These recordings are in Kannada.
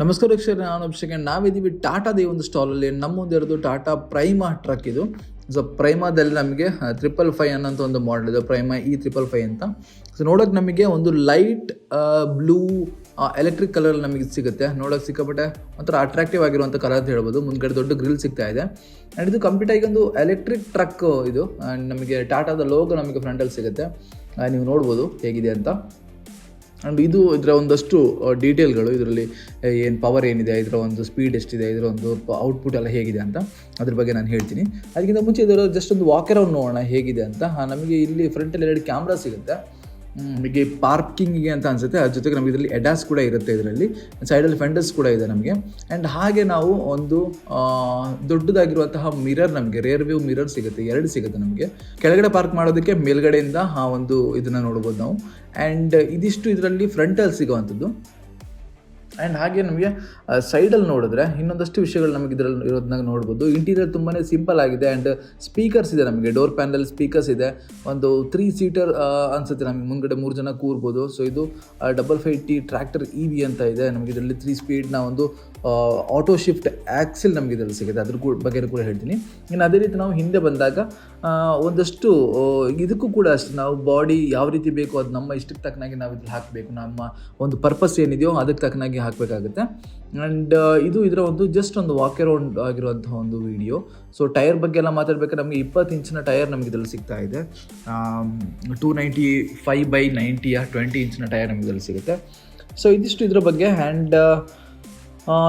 ನಮಸ್ಕಾರ ವೀಕ್ಷಕರೇ, ನಾನು ಅಭಿಷೇಕ್ ನಾವಿದ್ದೀವಿ ಟಾಟಾದ ಈ ಒಂದು ಸ್ಟಾಲಲ್ಲಿ ಇರೋದು ಟಾಟಾ ಪ್ರೈಮಾ ಟ್ರಕ್ ಇದು. ಸೊ ಪ್ರೈಮಾದಲ್ಲಿ ನಮಗೆ ತ್ರಿಪಲ್ ಫೈ ಅನ್ನೋಂಥ ಒಂದು ಮಾಡಲ್ ಇದೆ. ಪ್ರೈಮಾ ಇ ತ್ರಿಪಲ್ ಫೈ ಅಂತ. ಸೊ ನೋಡೋಕೆ ನಮಗೆ ಒಂದು ಲೈಟ್ ಬ್ಲೂ ಎಲೆಕ್ಟ್ರಿಕ್ ಕಲರ್ ನಮಗೆ ಸಿಗುತ್ತೆ. ನೋಡೋಕೆ ಸಿಕ್ಕಾಪಟ್ಟೆ ಒಂಥರ ಅಟ್ರಾಕ್ಟಿವ್ ಆಗಿರುವಂಥ ಕಲರ್ ಅಂತ ಹೇಳ್ಬೋದು. ಮುಂದ್ಗಡೆ ದೊಡ್ಡ ಗ್ರಿಲ್ ಸಿಗ್ತಾ ಇದೆ. ಆ್ಯಂಡ್ ಇದು ಕಂಪ್ಲೀಟ್ ಆಗಿ ಒಂದು ಎಲೆಕ್ಟ್ರಿಕ್ ಟ್ರಕ್ ಇದು. ಆ್ಯಂಡ್ ನಮಗೆ ಟಾಟಾದ ಲೋಗೋ ನಮಗೆ ಫ್ರಂಟಲ್ಲಿ ಸಿಗುತ್ತೆ. ನೀವು ನೋಡ್ಬೋದು ಹೇಗಿದೆ ಅಂತ. ಆ್ಯಂಡ್ ಇದು ಇದರ ಒಂದಷ್ಟು ಡೀಟೇಲ್ಗಳು ಇದರಲ್ಲಿ ಏನು ಪವರ್ ಏನಿದೆ, ಇದರ ಒಂದು ಸ್ಪೀಡ್ ಎಷ್ಟಿದೆ, ಇದರ ಒಂದು ಔಟ್ಪುಟ್ ಎಲ್ಲ ಹೇಗಿದೆ ಅಂತ ಅದ್ರ ಬಗ್ಗೆ ನಾನು ಹೇಳ್ತೀನಿ. ಅದಕ್ಕಿಂತ ಮುಂಚೆ ಇದರ ಜಸ್ಟ್ ಒಂದು ವಾಕ್ ಅರೌಂಡ್ ನೋಡೋಣ ಹೇಗಿದೆ ಅಂತ. ನಮಗೆ ಇಲ್ಲಿ ಫ್ರಂಟಲ್ಲಿ ಎರಡು ಕ್ಯಾಮ್ರಾ ಸಿಗುತ್ತೆ. ನಮಗೆ ಪಾರ್ಕಿಂಗಿಗೆ ಅಂತ ಅನ್ಸುತ್ತೆ. ಅದ್ರ ಜೊತೆಗೆ ನಮಗೆ ಇದರಲ್ಲಿ ಎಡಾಸ್ ಕೂಡ ಇರುತ್ತೆ ಇದರಲ್ಲಿ. ಸೈಡಲ್ಲಿ ಫೆಂಡರ್ಸ್ ಕೂಡ ಇದೆ ನಮಗೆ. ಆ್ಯಂಡ್ ಹಾಗೆ ನಾವು ಒಂದು ದೊಡ್ಡದಾಗಿರುವಂತಹ ಮಿರರ್ ನಮಗೆ ರೇರ್ ವ್ಯೂ ಮಿರರ್ ಸಿಗುತ್ತೆ, ಎರಡು ಸಿಗುತ್ತೆ ನಮಗೆ. ಕೆಳಗಡೆ ಪಾರ್ಕ್ ಮಾಡೋದಕ್ಕೆ ಮೇಲ್ಗಡೆಯಿಂದ ಆ ಒಂದು ಇದನ್ನು ನೋಡ್ಬೋದು ನಾವು. ಆ್ಯಂಡ್ ಇದಿಷ್ಟು ಇದರಲ್ಲಿ ಫ್ರಂಟಲ್ಲಿ ಸಿಗೋವಂಥದ್ದು. ಆ್ಯಂಡ್ ಹಾಗೆ ನಮಗೆ ಸೈಡಲ್ಲಿ ನೋಡಿದ್ರೆ ಇನ್ನೊಂದಷ್ಟು ವಿಷಯಗಳು ನಮಗೆ ಇದರಲ್ಲಿ ಇರೋದನ್ನ ನೋಡ್ಬೋದು. ಇಂಟೀರಿಯರ್ ತುಂಬಾ ಸಿಂಪಲ್ ಆಗಿದೆ ಆ್ಯಂಡ್ ಸ್ಪೀಕರ್ಸ್ ಇದೆ ನಮಗೆ ಡೋರ್ ಪ್ಯಾನಲ್ ಸ್ಪೀಕರ್ಸ್ ಇದೆ. ಒಂದು ತ್ರೀ ಸೀಟರ್ ಅನಿಸುತ್ತೆ ನಮಗೆ. ಮುಂದ್ಗಡೆ ಮೂರು ಜನ ಕೂರ್ಬೋದು. ಸೊ ಇದು double five T tractor E V ಅಂತ ಇದೆ. ನಮಗೆ ಇದರಲ್ಲಿ ತ್ರೀ ಸ್ಪೀಡ್ನ ಒಂದು ಆಟೋ ಶಿಫ್ಟ್ ಆ್ಯಕ್ಸಿಲ್ ನಮಗೆ ಇದರಲ್ಲಿ ಸಿಗುತ್ತೆ. ಅದ್ರ ಕೂಡ ಬಗ್ಗೆ ಕೂಡ ಹೇಳ್ತೀನಿ. ಇನ್ನು ಅದೇ ರೀತಿ ನಾವು ಹಿಂದೆ ಬಂದಾಗ ಒಂದಷ್ಟು ಇದಕ್ಕೂ ಕೂಡ ಅಷ್ಟೇ ನಾವು ಬಾಡಿ ಯಾವ ರೀತಿ ಬೇಕು ಅದು ನಮ್ಮ ಇಷ್ಟಕ್ಕೆ ತಕ್ಕನಾಗಿ ನಾವು ಇದ್ರಲ್ಲಿ ಹಾಕಬೇಕು. ನಮ್ಮ ಒಂದು ಪರ್ಪಸ್ ಏನಿದೆಯೋ ಅದಕ್ಕೆ ತಕ್ಕನಾಗಿ ಹಾಕಬೇಕಾಗುತ್ತೆ. ಆ್ಯಂಡ್ ಇದು ಇದರ ಒಂದು ಜಸ್ಟ್ ಒಂದು ವಾಕ್ ಅರೌಂಡ್ ಆಗಿರುವಂಥ ಒಂದು ವಿಡಿಯೋ ಸೊ ಟೈರ್ ಬಗ್ಗೆ ಎಲ್ಲ ಮಾತಾಡ್ಬೇಕಾದ್ರೆ ನಮಗೆ ಇಪ್ಪತ್ತು ಇಂಚಿನ ಟೈರ್ ನಮಗೆ ಇದರಲ್ಲಿ ಸಿಗ್ತಾ ಇದೆ. ಟೂ ನೈಂಟಿ ಫೈವ್ ಬೈ ನೈಂಟಿಯ ಟ್ವೆಂಟಿ ಇಂಚಿನ ಟೈರ್ ನಮಗೆ ಇದರಲ್ಲಿ ಸಿಗುತ್ತೆ. ಸೊ ಇದಿಷ್ಟು ಇದರ ಬಗ್ಗೆ. ಆ್ಯಂಡ್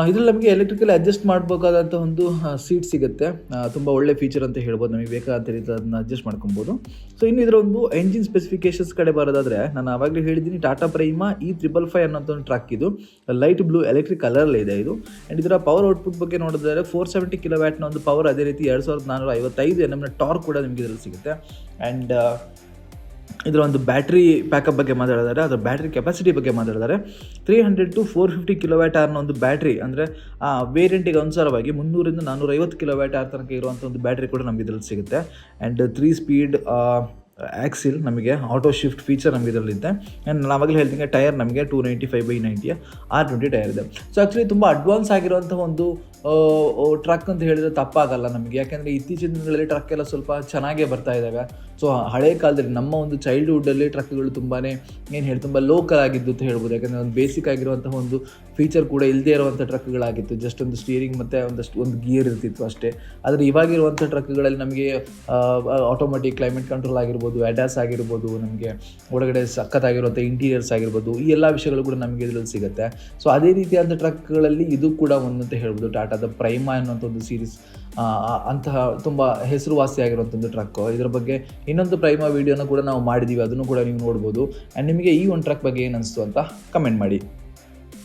ಇದರಲ್ಲಿ ನಮಗೆ ಎಲೆಕ್ಟ್ರಿಕಲ್ ಅಡ್ಜಸ್ಟ್ ಮಾಡಬೇಕಾದಂಥ ಒಂದು ಸೀಟ್ ಸಿಗುತ್ತೆ. ತುಂಬ ಒಳ್ಳೆ ಫೀಚರ್ ಅಂತ ಹೇಳ್ಬೋದು. ನಮಗೆ ಬೇಕಾದಂಥ ರೀತಿ ಅದನ್ನ ಅಡ್ಜಸ್ಟ್ ಮಾಡ್ಕೊಬೋದು. ಸೊ ಇನ್ನು ಇದರ ಒಂದು ಎಂಜಿನ್ ಸ್ಪೆಸಿಫಿಕೇಶನ್ಸ್ ಕಡೆ ಬರೋದಾದ್ರೆ, ನಾನು ಆವಾಗಲೇ ಹೇಳಿದ್ದೀನಿ ಟಾಟಾ ಪ್ರೈಮಾ ಈ ತ್ರಿಬಲ್ ಫೈವ್ ಅನ್ನೋಂಥ ಒಂದು ಟ್ರಕ್ ಇದು. ಲೈಟ್ ಬ್ಲೂ ಎಲೆಕ್ಟ್ರಿಕ್ ಕಲರಲ್ಲಿ ಇದೆ ಇದು. ಆ್ಯಂಡ್ ಇದರ ಪವರ್ ಔಟ್ಪುಟ್ ಬಗ್ಗೆ ನೋಡಿದ್ರೆ ಫೋರ್ ಸೆವೆಂಟಿ ಕಿಲೋ ವ್ಯಾಟ್ನ ಒಂದು ಪವರ್ ಅದೇ ರೀತಿ ಎರಡು ಸಾವಿರದ ನಾನ್ನೂರ ಐವತ್ತೈದು ಎನ್ ಎಮ್ನ ಟಾರ್ಕ್ ಕೂಡ ನಿಮಗೆ ಇದರಲ್ಲಿ ಸಿಗುತ್ತೆ. ಆ್ಯಂಡ್ ಇದರ ಒಂದು ಬ್ಯಾಟ್ರಿ ಪ್ಯಾಕಪ್ ಬಗ್ಗೆ ಮಾತಾಡಿದ್ದಾರೆ ಅದರ ಬ್ಯಾಟ್ರಿ ಕೆಪಾಸಿಟಿ ಬಗ್ಗೆ ಮಾತಾಡಿದ್ದಾರೆ three hundred to four fifty kilo watt ಆರ್ನ ಒಂದು ಬ್ಯಾಟ್ರಿ ಅಂದರೆ, ಆ ವೇರಿಯಂಟಿಗೆ ಅನುಸಾರವಾಗಿ ಮುನ್ನೂರಿಂದ ನಾನ್ನೂರೈವತ್ತು ಕಿಲೋ ವ್ಯಾಟ್ ಆರ್ ತನಕ ಇರುವಂಥ ಒಂದು ಬ್ಯಾಟ್ರಿ ಕೂಡ ನಮಗೆ ಇದರಲ್ಲಿ ಸಿಗುತ್ತೆ. ಆ್ಯಂಡ್ ತ್ರೀ ಸ್ಪೀಡ್ ಆ್ಯಕ್ಸಿಲ್ ನಮಗೆ ಆಟೋ ಶಿಫ್ಟ್ ಫೀಚರ್ ನಮಗೆ ಇದರಲ್ಲಿದೆ ಆ್ಯಂಡ್ ನಾನು ಆವಾಗಲೇ ಹೇಳ್ತೀನಿ ಟೈರ್ ನಮಗೆ ಟೂ ನೈಂಟಿ ಫೈವ್ ಬೈ ನೈಂಟಿಯ ಆರ್ ಟ್ವೆಂಟಿ ಟೈರ್ ಇದೆ. ಸೊ ಆ್ಯಕ್ಚುಲಿ ತುಂಬ ಅಡ್ವಾನ್ಸ್ ಆಗಿರುವಂಥ ಒಂದು ಟ್ರಕ್ ಅಂತ ಹೇಳಿದ್ರೆ ತಪ್ಪಾಗಲ್ಲ ನಮಗೆ. ಯಾಕೆಂದರೆ ಇತ್ತೀಚಿನ ದಿನಗಳಲ್ಲಿ ಟ್ರಕ್ ಎಲ್ಲ ಸ್ವಲ್ಪ ಚೆನ್ನಾಗೇ ಬರ್ತಾ ಇದ್ದಾವೆ ಸೊ ಹಳೆ ಕಾಲದಲ್ಲಿ ನಮ್ಮ ಒಂದು ಚೈಲ್ಡ್ಹುಡ್ಡಲ್ಲಿ ಟ್ರಕ್ಗಳು ತುಂಬಾ ಏನು ಹೇಳಿ, ತುಂಬ ಲೋಕಲ್ ಆಗಿದ್ದು ಅಂತ ಹೇಳ್ಬೋದು. ಯಾಕಂದರೆ ಒಂದು ಬೇಸಿಕ್ ಆಗಿರುವಂತಹ ಒಂದು ಫೀಚರ್ ಕೂಡ ಇಲ್ಲದೇ ಇರುವಂಥ ಟ್ರಕ್ಗಳಾಗಿತ್ತು ಜಸ್ಟ್ ಒಂದು ಸ್ಟೀರಿಂಗ್ ಮತ್ತು ಒಂದಷ್ಟು, ಒಂದು ಗಿಯರ್ ಇರ್ತಿತ್ತು ಅಷ್ಟೇ. ಆದರೆ ಇವಾಗಿರುವಂಥ ಟ್ರಕ್ಗಳಲ್ಲಿ ನಮಗೆ ಆಟೋಮೆಟಿಕ್ ಕ್ಲೈಮೇಟ್ ಕಂಟ್ರೋಲ್ ಆಗಿರ್ಬೋದು ಅಡ್ಯಾಸ್ ಆಗಿರ್ಬೋದು, ನಮಗೆ ಒಳಗಡೆ ಸಖತ್ತಾಗಿರುವಂಥ ಇಂಟೀರಿಯರ್ಸ್ ಆಗಿರ್ಬೋದು, ಈ ಎಲ್ಲ ವಿಷಯಗಳು ಕೂಡ ನಮಗೆ ಇದರಲ್ಲಿ ಸಿಗುತ್ತೆ. ಸೊ ಅದೇ ರೀತಿಯಾದ ಟ್ರಕ್ಗಳಲ್ಲಿ ಇದು ಕೂಡ ಒಂದು ಅಂತ ಹೇಳ್ಬೋದು. ಟಾಟಾದ ಪ್ರೈಮಾ ಅನ್ನುವಂಥ ಒಂದು ಸೀರೀಸ್ ಅಂತಹ ತುಂಬ ಹೆಸರುವಾಸಿಯಾಗಿರುವಂಥ ಒಂದು ಟ್ರಕ್ ಇದರ ಬಗ್ಗೆ ಇನ್ನೊಂದು ಪ್ರೈಮಾ ವಿಡಿಯೋನ ಕೂಡ ನಾವು ಮಾಡಿದ್ದೀವಿ ಅದನ್ನು ಕೂಡ ನೀವು ನೋಡ್ಬೋದು. ಆ್ಯಂಡ್ ನಿಮಗೆ ಈ ಒಂದು ಟ್ರಕ್ ಬಗ್ಗೆ ಏನು ಅನಿಸ್ತು ಅಂತ ಕಮೆಂಟ್ ಮಾಡಿ.